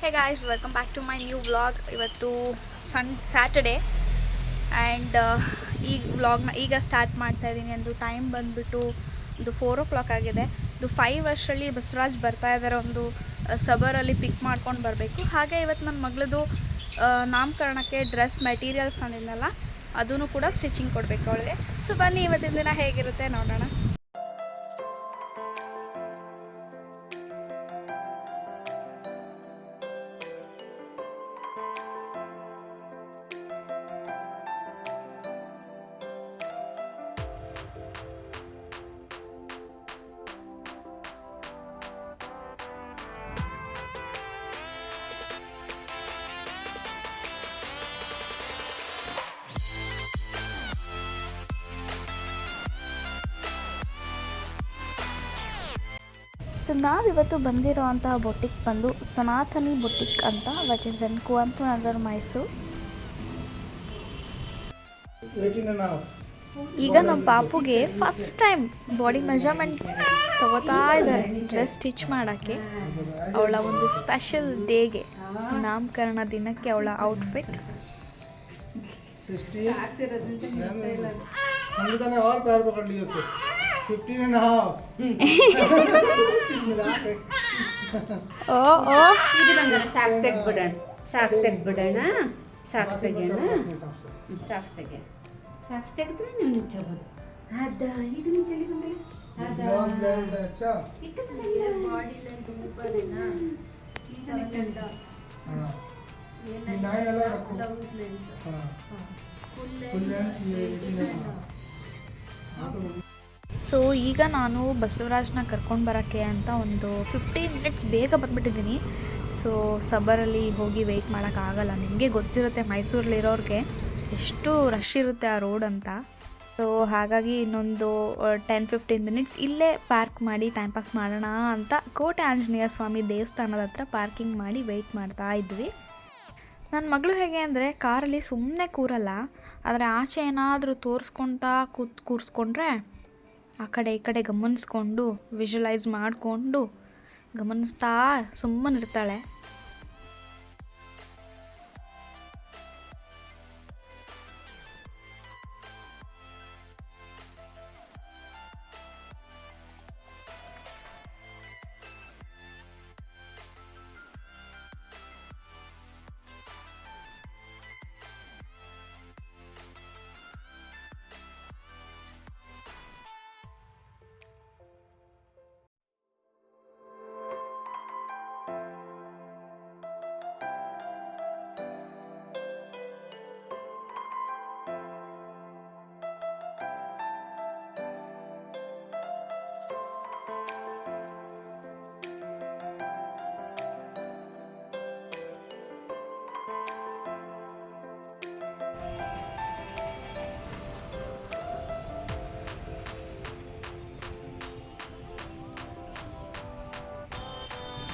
Hey guys welcome back to my new vlog ಇವತ್ತು sun Saturday and ಈ ವ್ಲಾಗ್ನ ಈಗ ಸ್ಟಾರ್ಟ್ ಮಾಡ್ತಾ ಇದ್ದೀನಿ ಅಂದು ಟೈಮ್ ಬಂದುಬಿಟ್ಟು ಒಂದು ಫೋರ್ ಓ ಕ್ಲಾಕ್ ಆಗಿದೆ. ಇದು ಫೈವ್ ವರ್ಷಲ್ಲಿ ಬಸವರಾಜ್ ಬರ್ತಾ ಇದ್ದಾರೆ ಒಂದು ಸಬರಲ್ಲಿ ಪಿಕ್ ಮಾಡ್ಕೊಂಡು ಬರಬೇಕು. ಹಾಗೆ ಇವತ್ತು ನನ್ನ ಮಗಳದು ನಾಮಕರಣಕ್ಕೆ ಡ್ರೆಸ್ ಮೆಟೀರಿಯಲ್ಸ್ ತಂದಿದ್ನಲ್ಲ ಅದೂ ಕೂಡ ಸ್ಟಿಚಿಂಗ್ ಕೊಡಬೇಕು ಅವಳಿಗೆ. ಸೊ ಬನ್ನಿ, ಇವತ್ತಿನ ದಿನ ಹೇಗಿರುತ್ತೆ ನೋಡೋಣ. ಸೊ ನಾವಿವತ್ತು ಬಂದಿರುವಂತಹ ಬೊಟ್ಟಿಕ್ ಬಂದು ಸನಾತನಿ ಬೊಟ್ಟಿಕ್ ಅಂತ ವಿಚ್ ಇನ್ ಕುವೆಂಪು ನಗರ್ ಮೈಸೂರು. ಈಗ ನಮ್ಮ ಪಾಪುಗೆ ಫಸ್ಟ್ ಟೈಮ್ ಬಾಡಿ ಮೆಜರ್ಮೆಂಟ್ ತಗೋತಾ ಇದ್ದಾರೆ ಡ್ರೆಸ್ ಸ್ಟಿಚ್ ಮಾಡೋಕ್ಕೆ. ಅವಳ ಒಂದು ಸ್ಪೆಷಲ್ ಡೇಗೆ ನಾಮಕರಣ ದಿನಕ್ಕೆ ಅವಳ ಔಟ್ಫಿಟ್ 15 and a half. ಓ ಓ. ಇದು ಬಂದ ಸಾಕ್ಸ್ ತೆಗ್ದ್ಬಿಡೋಣ. ಸಾಕ್ಸ್ ತೆಗ್ದ್ಬಿಡೋಣ. ಸಾಕ್ಸ್ ತೆಗೆಯೋಣ. ಸಾಕ್ಸ್. ತೆಗೆ ಸಾಕ್ಸ್ ತೆಗೆದ್ರೆ ನೀವು ನಿಂಚಬಹುದು ಅದ ಇದು ನಿಂಚಲಿ ಬಂದ್ರೆ? ಫುಲ್ ಸೊ ಈಗ ನಾನು ಬಸವರಾಜ್ನ ಕರ್ಕೊಂಡು ಬರೋಕ್ಕೆ ಅಂತ ಒಂದು ಫಿಫ್ಟೀನ್ ಮಿನಿಟ್ಸ್ ಬೇಗ ಬಂದುಬಿಟ್ಟಿದ್ದೀನಿ. ಸೊ ಸಬರಲ್ಲಿ ಹೋಗಿ ವೆಯ್ಟ್ ಮಾಡೋಕ್ಕಾಗಲ್ಲ ನಿಮಗೆ ಗೊತ್ತಿರುತ್ತೆ ಮೈಸೂರಲ್ಲಿರೋರಿಗೆ ಎಷ್ಟು ರಶ್ ಇರುತ್ತೆ ಆ ರೋಡ್ ಅಂತ. ಸೊ ಹಾಗಾಗಿ ಇನ್ನೊಂದು ಟೆನ್ ಫಿಫ್ಟೀನ್ ಮಿನಿಟ್ಸ್ ಇಲ್ಲೇ ಪಾರ್ಕ್ ಮಾಡಿ ಟೈಮ್ ಪಾಸ್ ಮಾಡೋಣ ಅಂತ ಕೋಟೆ ಆಂಜನೇಯ ಸ್ವಾಮಿ ದೇವಸ್ಥಾನದ ಹತ್ರ ಪಾರ್ಕಿಂಗ್ ಮಾಡಿ ವೆಯ್ಟ್ ಮಾಡ್ತಾ ಇದ್ವಿ. ನನ್ನ ಮಗಳು ಹೇಗೆ ಅಂದರೆ, ಕಾರಲ್ಲಿ ಸುಮ್ಮನೆ ಕೂರಲ್ಲ. ಆದರೆ ಆಚೆ ಏನಾದರೂ ತೋರಿಸ್ಕೊಳ್ತಾ ಕೂತ್, ಕೂರಿಸ್ಕೊಂಡ್ರೆ ಆ ಕಡೆ ಈ ಕಡೆ ಗಮನಿಸ್ಕೊಂಡು ವಿಜುವಲೈಸ್ ಮಾಡಿಕೊಂಡು ಗಮನಿಸ್ತಾ ಸುಮ್ಮನಿರ್ತಾಳೆ.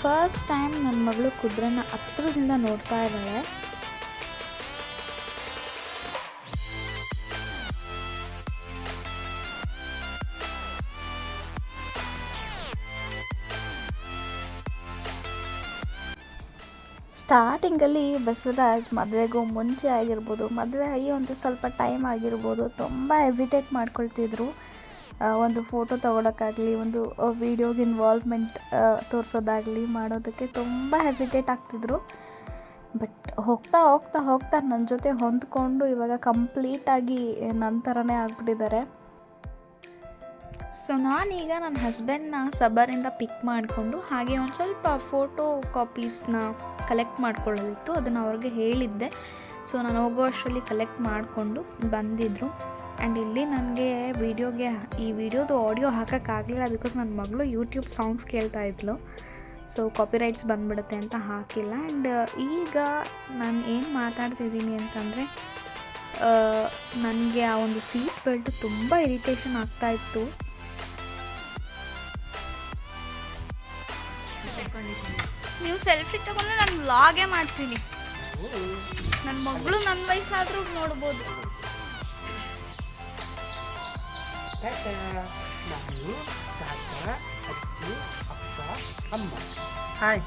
ಫಸ್ಟ್ ಟೈಮ್ ನನ್ನ ಮಗಳು ಕುದುರೆನ ಹತ್ರದಿಂದ ನೋಡ್ತಾ ಇದ್ದಾಳೆ. ಸ್ಟಾರ್ಟಿಂಗಲ್ಲಿ ಬಸವರಾಜ್ ಮದುವೆಗೂ ಮುಂಚೆ ಆಗಿರ್ಬೋದು, ಮದುವೆ ಆಗಿ ಒಂದು ಸ್ವಲ್ಪ ಟೈಮ್ ಆಗಿರ್ಬೋದು, ತುಂಬ ಎಸಿಟೇಟ್ ಮಾಡ್ಕೊಳ್ತಿದ್ರು. ಒಂದು ಫೋಟೋ ತೊಗೊಳಕ್ಕಾಗಲಿ, ಒಂದು ವೀಡಿಯೋಗೆ ಇನ್ವಾಲ್ವ್ಮೆಂಟ್ ತೋರಿಸೋದಾಗಲಿ ಮಾಡೋದಕ್ಕೆ ತುಂಬ ಹೆಸಿಟೇಟ್ ಆಗ್ತಿದ್ರು. ಬಟ್ ಹೋಗ್ತಾ ಹೋಗ್ತಾ ಹೋಗ್ತಾ ನನ್ನ ಜೊತೆ ಹೊಂದ್ಕೊಂಡು ಇವಾಗ ಕಂಪ್ಲೀಟಾಗಿ ನನ್ನ ಥರನೇ ಆಗ್ಬಿಟ್ಟಿದ್ದಾರೆ. ಸೊ ನಾನೀಗ ನನ್ನ ಹಸ್ಬೆಂಡ್ನ ಸಬರಿಂದ ಪಿಕ್ ಮಾಡಿಕೊಂಡು ಹಾಗೆ ಒಂದು ಸ್ವಲ್ಪ ಫೋಟೋ ಕಾಪೀಸ್ನ ಕಲೆಕ್ಟ್ ಮಾಡ್ಕೊಳ್ಳೋದಿತ್ತು. ಅದನ್ನು ಅವ್ರಿಗೆ ಹೇಳಿದ್ದೆ. ಸೊ ನಾನು ಹೋಗೋ ಅಷ್ಟರಲ್ಲಿ ಕಲೆಕ್ಟ್ ಮಾಡಿಕೊಂಡು ಬಂದಿದ್ದರು ಆ್ಯಂಡ್ ಇಲ್ಲಿ ನನಗೆ ವೀಡಿಯೋಗೆ ಈ ವಿಡಿಯೋದು ಆಡಿಯೋ ಹಾಕೋಕ್ಕಾಗಲಿಲ್ಲ ಬಿಕಾಸ್ ನನ್ನ ಮಗಳು ಯೂಟ್ಯೂಬ್ ಸಾಂಗ್ಸ್ ಕೇಳ್ತಾ ಇದ್ಲು. ಸೊ ಕಾಪಿರೈಟ್ಸ್ ಬಂದ್ಬಿಡುತ್ತೆ ಅಂತ ಹಾಕಿಲ್ಲ. ಆ್ಯಂಡ್ ಈಗ ನಾನು ಏನು ಮಾತಾಡ್ತಿದ್ದೀನಿ ಅಂತಂದರೆ ನನಗೆ ಆ ಒಂದು ಸೀಟ್ ಬೆಲ್ಟ್ ತುಂಬ ಇರಿಟೇಷನ್ ಆಗ್ತಾ ಇತ್ತು. ನೀವು ಸೆಲ್ಫಿ ತಗೊಂಡ್ರೆ ನಾನು ವ್ಲಾಗೇ ಮಾಡ್ತೀನಿ. ನನ್ನ ಮಗಳು ನನ್ನ ವಯಸ್ಸಾದ್ರೂ ನೋಡ್ಬೋದು. ತಾತ ನಾನು ತಾತ ಅಜ್ಜಿ ಅಪ್ಪ ಅಮ್ಮ ಹಾಯ್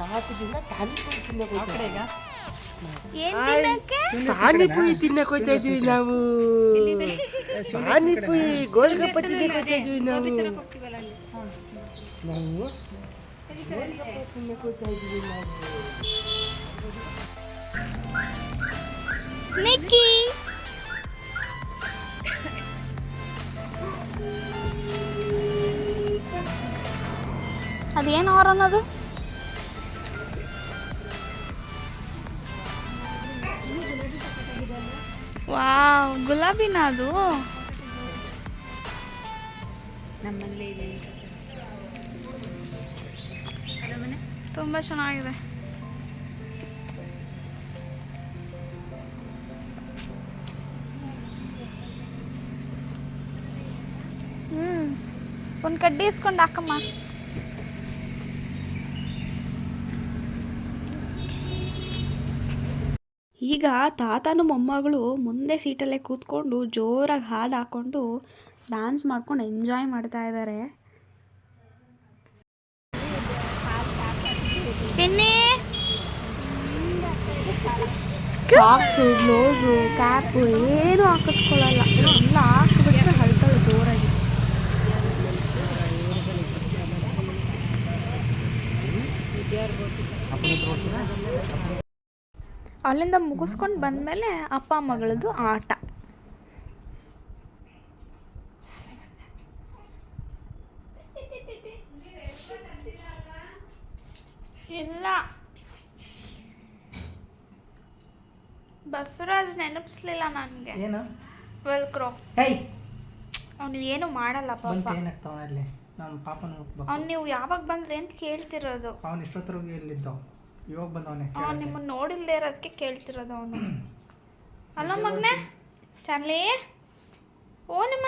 ನಾಲ್ಕು ದಿನ ಪಾನಿಪುರಿ ತಿನ್ನಕ್ ಹೋಗ್ತಾ ಇದ್ದೀವಿ. ಏನ್ ತಿನ್ನಕ್ಕೆ ಪಾನಿಪುರಿ ತಿನ್ನಕ್ ಹೋಗ್ತಾ ಇದೀವಿ ನಾವು. ಪಾನಿಪುರಿ ಗೋಲ್ಗಪ್ಪ ತಿನ್ನಕ್ ಹೋಗ್ತಾ ಇದೀವಿ ನಾವು. ನಾವು ಗೋಲ್ಗಪ್ಪ ತಿನ್ನಕ್ ಹೋಗ್ತಾ ಇದೀವಿ ನಾವು ನಿಕ್ಕಿ ಅದೇನು ಅವ್ರ ಅನ್ನೋದು? ವಾವ್ ಗುಲಾಬಿನ ಅದು? ತುಂಬಾ ಚೆನ್ನಾಗಿದೆ. ಹ್ಞೂ ಒಂದು ಕಡ್ಡಿ ಇಸ್ಕೊಂಡು ಹಾಕಮ್ಮ. ಈಗ ತಾತನು ಮೊಮ್ಮಗಳು ಮುಂದೆ ಸೀಟಲ್ಲೇ ಕೂತ್ಕೊಂಡು ಜೋರಾಗಿ ಹಾಡು ಹಾಕ್ಕೊಂಡು ಡ್ಯಾನ್ಸ್ ಮಾಡ್ಕೊಂಡು ಎಂಜಾಯ್ ಮಾಡ್ತಾ ಇದ್ದಾರೆ ಸಾಕ್ಸು ಗ್ಲೋಸು ಕ್ಯಾಪು ಏನು ಹಾಕಿಸ್ಕೊಳ್ಳಲ್ಲ. ಎಲ್ಲ ಹಾಕಿಬಿಟ್ರೆ ಹಲ್ತಾಳೆ ಜೋರಾಗಿ. ಅಲ್ಲಿಂದ ಮುಗಿಸ್ಕೊಂಡು ಬಂದಮೇಲೆ ಅಪ್ಪ ಮಗಳದು ಆಟ. ಇಲ್ಲ. ಬಸವರಾಜ್ ನೆನಪಿಸ್ಲಿಲ್ಲ ನನಗೆ. ಏನು? ವೆಲ್ಕ್ರೋ. ಅವ್ನು ಏನು ಮಾಡಲ್ಲ ಪಾಪ. ಏನಾಗ್ತಾವನಲ್ಲಿ ನಮ್ಮ ಪಾಪನ ಅವ್ನು ನೀವು ಯಾವಾಗ ಬಂದ್ರಿ ಅಂತ ಕೇಳ್ತಿರೋದು. ಅವನು ಇಷ್ಟೊತ್ತರೆಗೂ ಎಲ್ಲಿದ್ದವ ಇವಾಗ ಬಂದವನೇ ಅವ್ನು ನಿಮ್ಮನ್ನು ನೋಡಿಲ್ದೇ ಇರೋದಕ್ಕೆ ಕೇಳ್ತಿರೋದು ಅವನು. ಅಲ್ಲ ಮಗ್ನೆ? ಚಾರ್ಲಿ ಓ ನಿಮ್ಮ?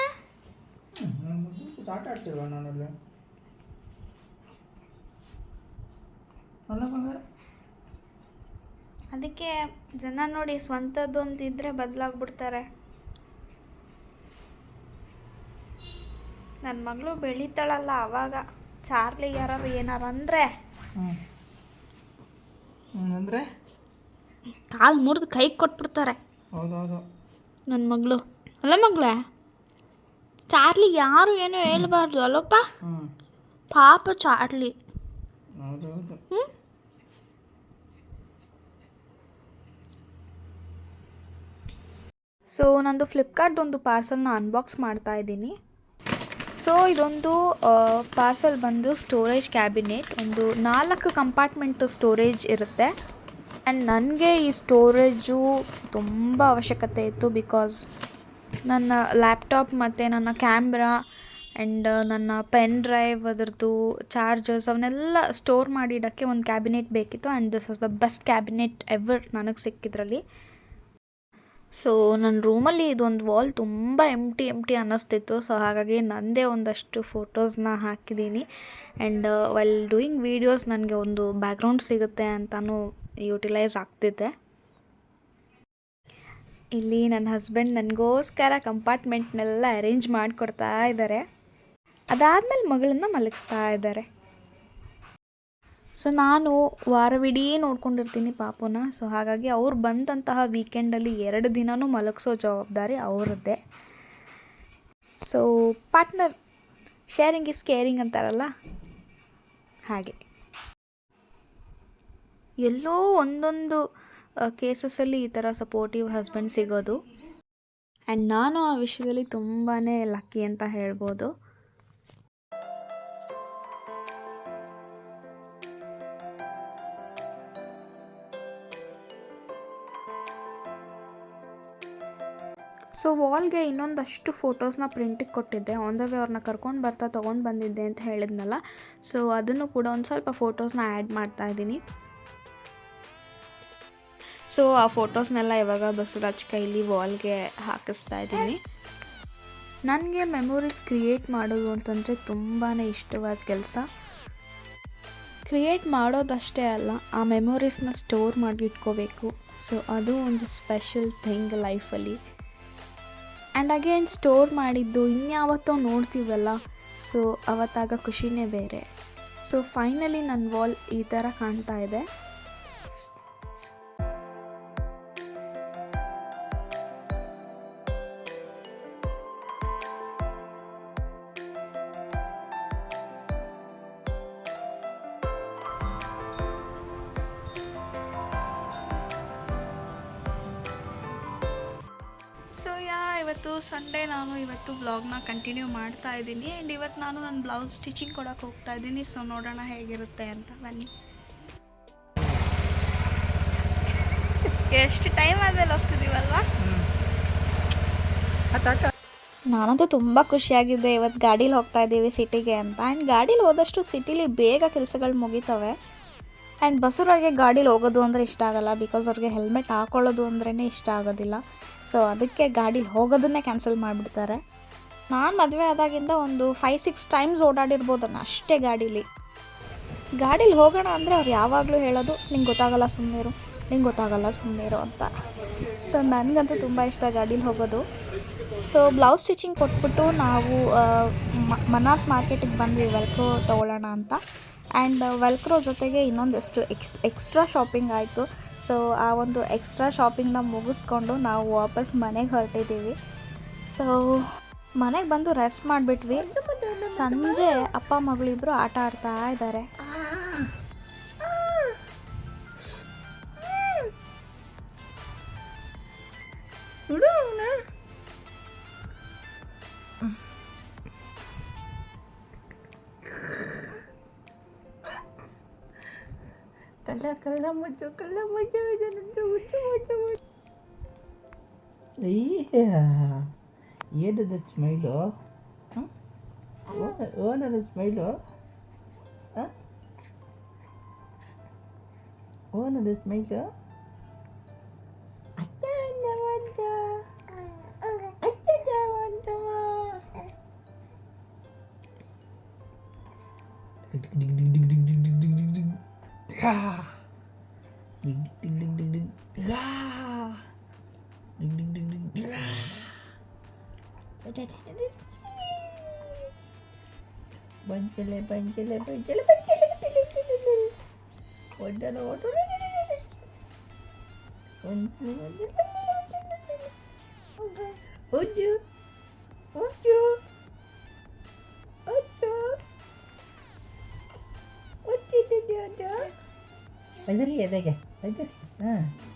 ಆಟ ಆಡ್ತಿಲ್ವ ನಾನಲ್ಲಿ? ಅಲ್ಲ ಬಂಗಾರ ಅದಕ್ಕೆ ಜನ ನೋಡಿ ಸ್ವಂತದ್ದು ಅಂತ ಇದ್ರೆ ಬದಲಾಗ್ಬಿಡ್ತಾರೆ. ನನ್ನ ಮಗಳು ಬೆಳೀತಾಳಲ್ಲ ಅವಾಗ. ಚಾರ್ಲಿ ಯಾರು ಏನಾರು ಅಂದರೆ. ಅಂದರೆ ಕಾಲು ಮುರಿದು ಕೈಗೆ ಕೊಟ್ಬಿಡ್ತಾರೆ. ಹೌದೌದು. ನನ್ನ ಮಗಳು. ಅಲ್ಲ ಮಗಳೇ ಚಾರ್ಲಿ ಯಾರು ಏನೂ ಹೇಳ್ಬಾರ್ದು ಅಲ್ಲಪ್ಪ? ಹ್ಞೂ ಪಾಪ ಚಾರ್ಲಿ. ಹೌದೌದು. ಹ್ಞೂ ಸೊ ನಂದು ಫ್ಲಿಪ್ಕಾರ್ಟ್ದೊಂದು ಪಾರ್ಸಲ್ನ ಅನ್ಬಾಕ್ಸ್ ಮಾಡ್ತಾ ಇದ್ದೀನಿ. ಸೊ ಇದೊಂದು ಪಾರ್ಸಲ್ ಬಂದು ಸ್ಟೋರೇಜ್ ಕ್ಯಾಬಿನೆಟ್ ಒಂದು ನಾಲ್ಕು ಕಂಪಾರ್ಟ್ಮೆಂಟ್ ಸ್ಟೋರೇಜ್ ಇರುತ್ತೆ. ಆ್ಯಂಡ್ ನನಗೆ ಈ ಸ್ಟೋರೇಜು ತುಂಬ ಅವಶ್ಯಕತೆ ಇತ್ತು ಬಿಕಾಸ್ ನನ್ನ ಲ್ಯಾಪ್ಟಾಪ್ ಮತ್ತು ನನ್ನ ಕ್ಯಾಮ್ರಾ ಆ್ಯಂಡ್ ನನ್ನ ಪೆನ್ ಡ್ರೈವ್ ಅದರದ್ದು ಚಾರ್ಜರ್ಸ್ ಅವನ್ನೆಲ್ಲ ಸ್ಟೋರ್ ಮಾಡಿಡೋಕ್ಕೆ ಒಂದು ಕ್ಯಾಬಿನೆಟ್ ಬೇಕಿತ್ತು. And this was the best cabinet ever ನನಗೆ ಸಿಕ್ಕಿದ್ರಲ್ಲಿ. ಸೊ ನನ್ನ ರೂಮಲ್ಲಿ ಇದೊಂದು ವಾಲ್ ತುಂಬ ಎಂಟಿ ಎಂಟಿ ಅನ್ನಿಸ್ತಿತ್ತು. ಸೊ ಹಾಗಾಗಿ ನನ್ನದೇ ಒಂದಷ್ಟು ಫೋಟೋಸ್ನ ಹಾಕಿದ್ದೀನಿ ಆ್ಯಂಡ್ ವೆಲ್ ಡೂಯಿಂಗ್ ವೀಡಿಯೋಸ್ ನನಗೆ ಒಂದು ಬ್ಯಾಕ್ಗ್ರೌಂಡ್ ಸಿಗುತ್ತೆ ಅಂತಲೂ ಯೂಟಿಲೈಸ್ ಆಗ್ತಿದ್ದೆ ಇಲ್ಲಿ ನನ್ನ ಹಸ್ಬೆಂಡ್ ನನಗೋಸ್ಕರ ಕಂಪಾರ್ಟ್ಮೆಂಟ್ನೆಲ್ಲ ಅರೇಂಜ್ ಮಾಡಿಕೊಡ್ತಾ ಇದ್ದಾರೆ ಅದಾದಮೇಲೆ ಮಗಳನ್ನ ಮಲಗಿಸ್ತಾ ಇದ್ದಾರೆ ಸೊ ನಾನು ವಾರವಿಡೀ ನೋಡ್ಕೊಂಡಿರ್ತೀನಿ ಪಾಪುನ. ಸೊ ಹಾಗಾಗಿ ಅವ್ರು ಬಂದಂತಹ ವೀಕೆಂಡಲ್ಲಿ ಎರಡು ದಿನವೂ ಮಲಗಿಸೋ ಜವಾಬ್ದಾರಿ ಅವರದ್ದೇ. So partner sharing is caring ಅಂತಾರಲ್ಲ? ಹಾಗೆ. ಎಲ್ಲೋ ಒಂದೊಂದು ಕೇಸಸಲ್ಲಿ ಈ ಥರ ಸಪೋರ್ಟಿವ್ ಹಸ್ಬೆಂಡ್ ಸಿಗೋದು. ಆ್ಯಂಡ್ ನಾನು ಆ ವಿಷಯದಲ್ಲಿ ತುಂಬಾ ಲಕ್ಕಿ ಅಂತ ಹೇಳ್ಬೋದು. ಸೊ ವಾಲ್ಗೆ ಇನ್ನೊಂದಷ್ಟು ಫೋಟೋಸ್ನ ಪ್ರಿಂಟಿಗೆ ಕೊಟ್ಟಿದ್ದೆ. ಆನ್ ದ ವೇ ಅವ್ರನ್ನ ಕರ್ಕೊಂಡು ಬರ್ತಾ ತೊಗೊಂಡು ಬಂದಿದ್ದೆ ಅಂತ ಹೇಳಿದ್ನಲ್ಲ. ಸೊ ಅದನ್ನು ಕೂಡ ಒಂದು ಸ್ವಲ್ಪ ಫೋಟೋಸ್ನ ಆ್ಯಡ್ ಮಾಡ್ತಾ ಇದ್ದೀನಿ. ಸೊ ಆ ಫೋಟೋಸ್ನೆಲ್ಲ ಇವಾಗ ಬಸವರಾಜ್ ಕೈಲಿ ವಾಲ್ಗೆ ಹಾಕಿಸ್ತಾ ಇದ್ದೀನಿ. ನನಗೆ ಮೆಮೊರೀಸ್ ಕ್ರಿಯೇಟ್ ಮಾಡೋದು ಅಂತಂದರೆ ತುಂಬಾ ಇಷ್ಟವಾದ ಕೆಲಸ. ಕ್ರಿಯೇಟ್ ಮಾಡೋದಷ್ಟೇ ಅಲ್ಲ, ಆ ಮೆಮೊರೀಸ್ನ ಸ್ಟೋರ್ ಮಾಡಿ ಇಟ್ಕೋಬೇಕು ಸೊ ಅದು ಒಂದು ಸ್ಪೆಷಲ್ ಥಿಂಗ್ ಲೈಫಲ್ಲಿ ಆ್ಯಂಡ್ ಅಗೇನ್ ಸ್ಟೋರ್ ಮಾಡಿದ್ದು ಇನ್ಯಾವತ್ತೋ ನೋಡ್ತೀವಲ್ಲ ಸೊ ಅವತ್ತಾಗ ಖುಷಿನೇ ಬೇರೆ. ಸೊ ಫೈನಲಿ ನನ್ನ ವಾಲ್ ಈ ಥರ ಕಾಣ್ತಾ ಇದೆ. ಇವತ್ತು ಸಂಡೇ ನಾನು ಇವತ್ತು ಬ್ಲಾಗ್ನ ಕಂಟಿನ್ಯೂ ಮಾಡ್ತಾ ಇದ್ದೀನಿ. ಆ್ಯಂಡ್ ಇವತ್ತು ನಾನು ನನ್ನ ಬ್ಲೌಸ್ ಸ್ಟಿಚಿಂಗ್ ಕೊಡೋಕೆ ಹೋಗ್ತಾ ಇದ್ದೀನಿ. ಸೊ ನೋಡೋಣ ಹೇಗಿರುತ್ತೆ ಅಂತ. ಬನ್ನಿ. ಎಷ್ಟು ಟೈಮ್ ಅದೆಲ್ಲ ಹೋಗ್ತಿದ್ದೀವಲ್ವಾ ನಾನಂತೂ ತುಂಬ ಖುಷಿಯಾಗಿದ್ದೆ ಇವತ್ತು ಗಾಡೀಲಿ ಹೋಗ್ತಾ ಇದ್ದೀವಿ ಸಿಟಿಗೆ ಅಂತ. ಆ್ಯಂಡ್ ಗಾಡೀಲಿ ಹೋದಷ್ಟು ಸಿಟಿಲಿ ಬೇಗ ಕೆಲಸಗಳು ಮುಗಿತವೆ. ಆ್ಯಂಡ್ ಬಸವರಾಗೆ ಗಾಡೀಲಿ ಹೋಗೋದು ಅಂದರೆ ಇಷ್ಟ ಆಗಲ್ಲ. ಬಿಕಾಸ್ ಅವ್ರಿಗೆ ಹೆಲ್ಮೆಟ್ ಹಾಕೊಳ್ಳೋದು ಅಂದ್ರೇ ಇಷ್ಟ ಆಗೋದಿಲ್ಲ. ಸೊ ಅದಕ್ಕೆ ಗಾಡೀಲಿ ಹೋಗೋದನ್ನೇ ಕ್ಯಾನ್ಸಲ್ ಮಾಡಿಬಿಡ್ತಾರೆ. ನಾನು ಮದುವೆ ಆದಾಗಿಂದ ಒಂದು ಫೈವ್ ಸಿಕ್ಸ್ ಟೈಮ್ಸ್ ಓಡಾಡಿರ್ಬೋದನ್ನ ಅಷ್ಟೇ ಗಾಡೀಲಿ. ಗಾಡೀಲಿ ಹೋಗೋಣ ಅಂದರೆ ಅವ್ರು ಯಾವಾಗಲೂ ಹೇಳೋದು, ನಿಂಗೆ ಗೊತ್ತಾಗಲ್ಲ ಸುಮ್ಮನಿರು ನಿಂಗೆ ಗೊತ್ತಾಗಲ್ಲ ಸುಮ್ಮನಿರು ಅಂತ. ಸೊ ನನಗಂತೂ ತುಂಬ ಇಷ್ಟ ಗಾಡೀಲಿ ಹೋಗೋದು. ಸೊ ಬ್ಲೌಸ್ ಸ್ಟಿಚಿಂಗ್ ಕೊಟ್ಬಿಟ್ಟು ನಾವು ಮನಾಸ್ ಮಾರ್ಕೆಟಿಗೆ ಬಂದ್ವಿ ವೆಲ್ಕ್ರೋ ತೊಗೊಳ್ಳೋಣ ಅಂತ. ಆ್ಯಂಡ್ ವೆಲ್ಕ್ರೋ ಜೊತೆಗೆ ಇನ್ನೊಂದಷ್ಟು ಎಕ್ಸ್ ಎಕ್ಸ್ಟ್ರಾ ಶಾಪಿಂಗ್ ಆಯಿತು. ಸೊ ಆ ಒಂದು ಎಕ್ಸ್ಟ್ರಾ ಶಾಪಿಂಗ್ನ ಮುಗಿಸ್ಕೊಂಡು ನಾವು ವಾಪಸ್ ಮನೆಗೆ ಹೊರಟಿದ್ದೀವಿ ಸೊ ಮನೆಗೆ ಬಂದು ರೆಸ್ಟ್ ಮಾಡಿಬಿಟ್ವಿ. ಸಂಜೆ ಅಪ್ಪ ಮಗಳಿಬ್ರು ಆಟ ಆಡ್ತಾ ಇದ್ದಾರೆ ಕಳ್ಳ ಕಳ್ಳ ಮುಚ್ಚು ಕಳ್ಳ ಮುಚ್ಚು ಮುಚ್ಚು ಮುಚ್ಚು ಮುಚ್ಚು ಮುಚ್ಚು ಏನದ ಸ್ಮೈಲು ಓನದ ಸ್ಮೈಲು ಓನದ ಸ್ಮೈಲು ಅತ್ತ ಡಿಗ್ ಯಾ ಡಿಗ್ ಡಿಗ್ ಡಿಗ್ ಡಿಗ್ ಯಾ ಬಂಚಲೆ ಬಂಚಲೆ ಬಂಚಲೆ ಬಂಚಲೆ ಒಡ್ಡಲ ಒಡ್ಡಲ ಒಂದು ಒಡ್ಡು ಒಡ್ಡು ಒಡ್ಡು ಒಟ್ಟಿದ್ದು ಅದ ಅದರಿ ಎದೆಗೆ ಅದರಿ ಹಾಂ Oh, oh.